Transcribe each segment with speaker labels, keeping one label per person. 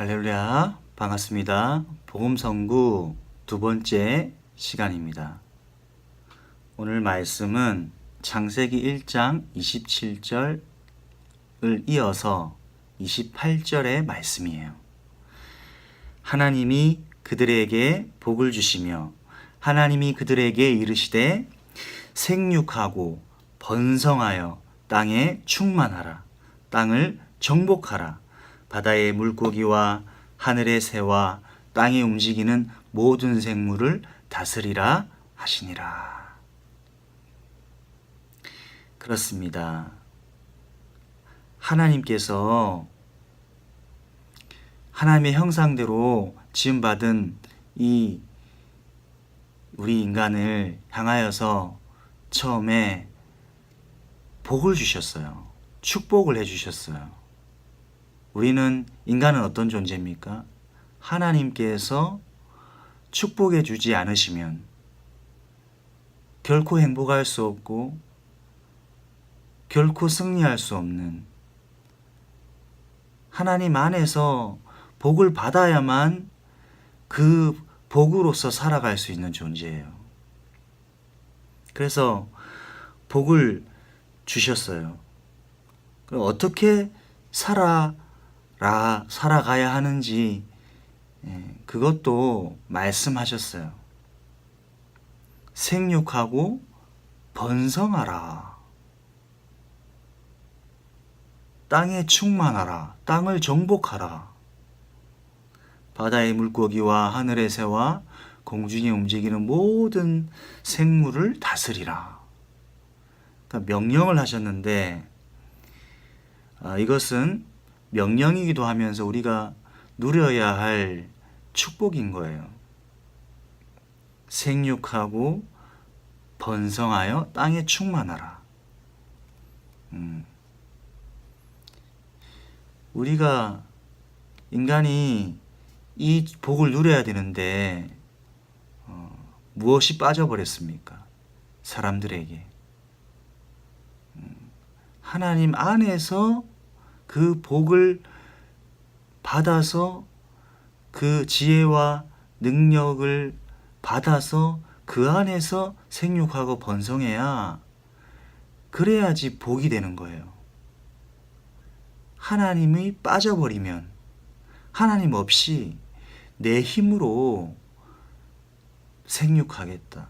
Speaker 1: 할렐루야 반갑습니다. 복음성구 두 번째 시간입니다. 오늘 말씀은 창세기 1장 27절을 이어서 28절의 말씀이에요. 하나님이 그들에게 복을 주시며 하나님이 그들에게 이르시되 생육하고 번성하여 땅에 충만하라 땅을 정복하라 바다의 물고기와 하늘의 새와 땅에 움직이는 모든 생물을 다스리라 하시니라. 그렇습니다. 하나님께서 하나님의 형상대로 지음받은 이 우리 인간을 향하여서 처음에 복을 주셨어요. 축복을 해주셨어요. 우리는 인간은 어떤 존재입니까? 하나님께서 축복해 주지 않으시면 결코 행복할 수 없고 결코 승리할 수 없는 하나님 안에서 복을 받아야만 그 복으로서 살아갈 수 있는 존재예요. 그래서 복을 주셨어요. 그럼 어떻게 살아 라 살아가야 하는지 예, 그것도 말씀하셨어요. 생육하고 번성하라. 땅에 충만하라. 땅을 정복하라. 바다의 물고기와 하늘의 새와 공중에 움직이는 모든 생물을 다스리라. 그러니까 명령을 하셨는데 아, 이것은 명령이기도 하면서 우리가 누려야 할 축복인 거예요. 생육하고 번성하여 땅에 충만하라. 음. 우리가 인간이 이 복을 누려야 되는데 어, 무엇이 빠져버렸습니까? 사람들에게 음. 하나님 안에서 그 복을 받아서 그 지혜와 능력을 받아서 그 안에서 생육하고 번성해야 그래야지 복이 되는 거예요. 하나님이 빠져버리면 하나님 없이 내 힘으로 생육하겠다.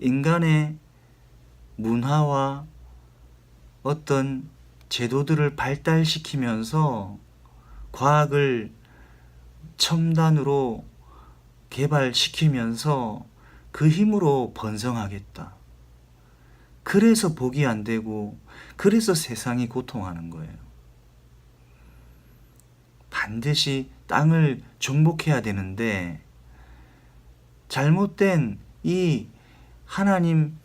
Speaker 1: 인간의 문화와 어떤 제도들을 발달시키면서 과학을 첨단으로 개발시키면서 그 힘으로 번성하겠다. 그래서 복이 안 되고, 그래서 세상이 고통하는 거예요. 반드시 땅을 정복해야 되는데, 잘못된 이 하나님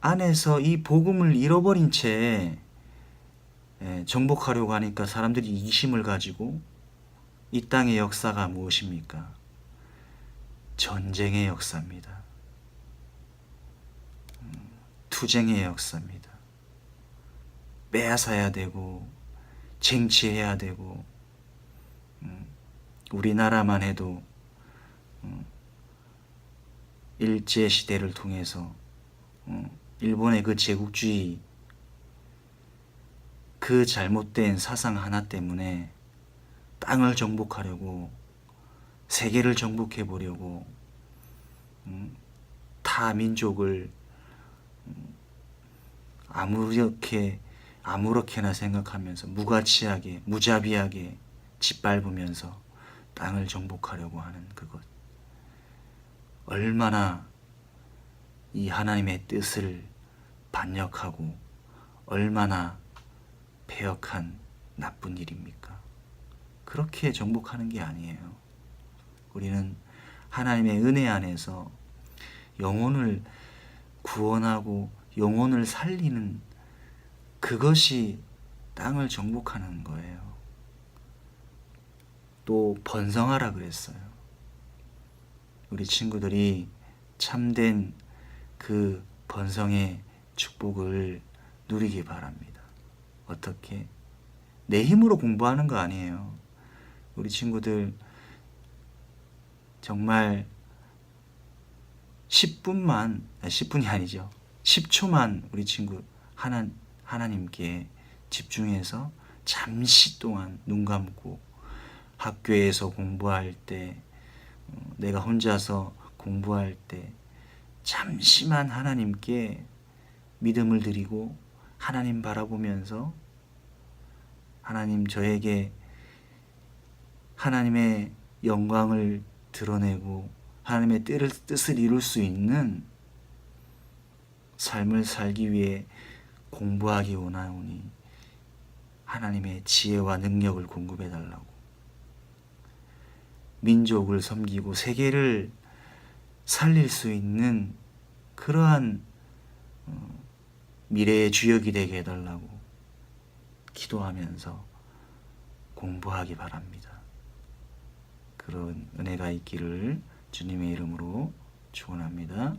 Speaker 1: 안에서 이 복음을 잃어버린 채 예, 정복하려고 하니까 사람들이 이심을 가지고 이 땅의 역사가 무엇입니까? 전쟁의 역사입니다. 음, 투쟁의 역사입니다. 빼앗아야 되고 쟁취해야 되고 음, 우리나라만 해도 음, 일제 시대를 통해서 일본의 그 제국주의 그 잘못된 사상 하나 때문에 땅을 정복하려고 세계를 정복해 보려고 음, 타 민족을 음, 아무렇게 아무렇게나 생각하면서 무가치하게 무자비하게 짓밟으면서 땅을 정복하려고 하는 그것. 얼마나 이 하나님의 뜻을 반역하고 얼마나 배역한 나쁜 일입니까? 그렇게 정복하는 게 아니에요. 우리는 하나님의 은혜 안에서 영혼을 구원하고 영혼을 살리는 그것이 땅을 정복하는 거예요. 또 번성하라 그랬어요. 우리 친구들이 참된 그 번성의 축복을 누리기 바랍니다. 어떻게? 내 힘으로 공부하는 거 아니에요. 우리 친구들 정말 10분만, 10분이 아니죠. 10초만 우리 친구 하나, 하나님께 집중해서 잠시 동안 눈 감고 학교에서 공부할 때, 어, 내가 혼자서 공부할 때 잠시만 하나님께 믿음을 드리고 하나님 바라보면서 하나님 저에게 하나님의 영광을 드러내고 하나님의 뜻을, 이룰 수 있는 삶을 살기 위해 공부하기 원하오니 하나님의 지혜와 능력을 공급해 달라고. 민족을 섬기고 세계를 살릴 수 있는 그러한 어, 미래의 주역이 되게 해달라고 기도하면서 공부하기 바랍니다. 그런 은혜가 있기를 주님의 이름으로 축원합니다.